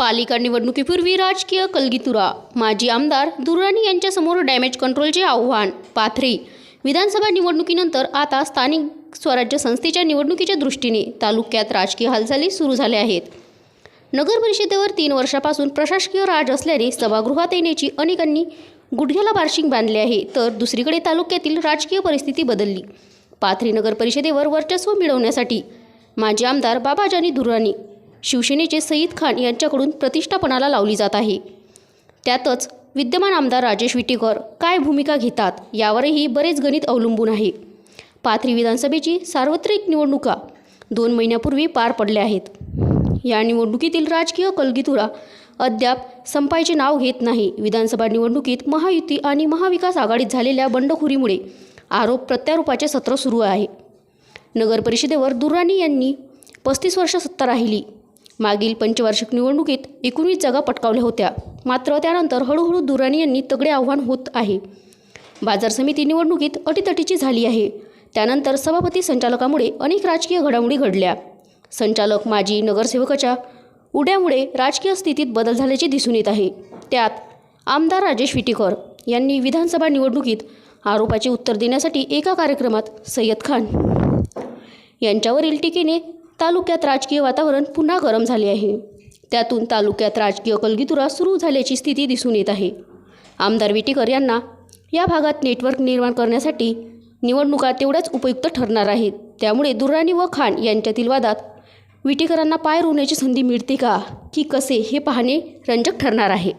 पालिका निवडणुकीपूर्वी राजकीय कलगीतुरा. माजी आमदार दुर्राणी यांच्यासमोर डॅमेज कंट्रोलचे आव्हान. पाथरी. विधानसभा निवडणुकीनंतर आता स्थानिक स्वराज्य संस्थेच्या निवडणुकीच्या दृष्टीने तालुक्यात राजकीय हालचाली सुरू झाल्या आहेत. नगर परिषदेवर तीन वर्षापासून प्रशासकीय राज असल्याने सभागृहात येण्याची अनेकांनी गुडघ्याला बार्शिंग बांधले आहे तर दुसरीकडे तालुक्यातील राजकीय परिस्थिती बदलली. पाथरी नगर परिषदेवर वर्चस्व मिळवण्यासाठी माजी आमदार बाबाजानी दुर्राणी शिवसेनेचे सईद खान यांच्याकडून प्रतिष्ठापणाला लावली जात आहे. त्यातच विद्यमान आमदार राजेश विटेकर काय भूमिका घेतात यावरही बरेच गणित अवलंबून आहे. पाथरी विधानसभेची सार्वत्रिक निवडणुका दोन महिन्यापूर्वी पार पडल्या आहेत. या निवडणुकीतील राजकीय कलगीतुरा अद्याप संपायचे नाव घेत नाही. विधानसभा निवडणुकीत महायुती आणि महाविकास आघाडीत झालेल्या बंडखोरीमुळे आरोप प्रत्यारोपाचे सत्र सुरू आहे. नगरपरिषदेवर दुर्राणी यांनी पस्तीस वर्ष सत्ता राहिली. मागील पंचवार्षिक निवडणुकीत एकोणीस जागा पटकावल्या होत्या. मात्र त्यानंतर हळूहळू दुराणी यांनी तगडे आव्हान होत आहे. बाजार समिती निवडणुकीत अटीतटीची झाली आहे. त्यानंतर सभापती संचालकामुळे अनेक राजकीय घडामोडी घडल्या. संचालक माजी नगरसेवकाच्या उड्यामुळे राजकीय स्थितीत बदल झाल्याचे दिसून येत आहे. त्यात आमदार राजेश विटेकर यांनी विधानसभा निवडणुकीत आरोपाचे उत्तर देण्यासाठी एका कार्यक्रमात सय्यद खान यांच्यावरील टीकेने तालुक्यात राजकीय वातावरण पुन्हा गरम झाले आहे. त्यातून तालुक्यात राजकीय कलगीतुरा सुरू झाल्याची स्थिती दिसून येत आहे. आमदार विटेकर यांना या भागात नेटवर्क निर्माण करण्यासाठी निवडणुका तेवढ्याच उपयुक्त ठरणार आहेत. त्यामुळे दुर्राणी व खान यांच्यातील वादात विटेकरांना पाय रोवण्याची संधी मिळते का? की कसे? हे पाहणे रंजक ठरणार आहे.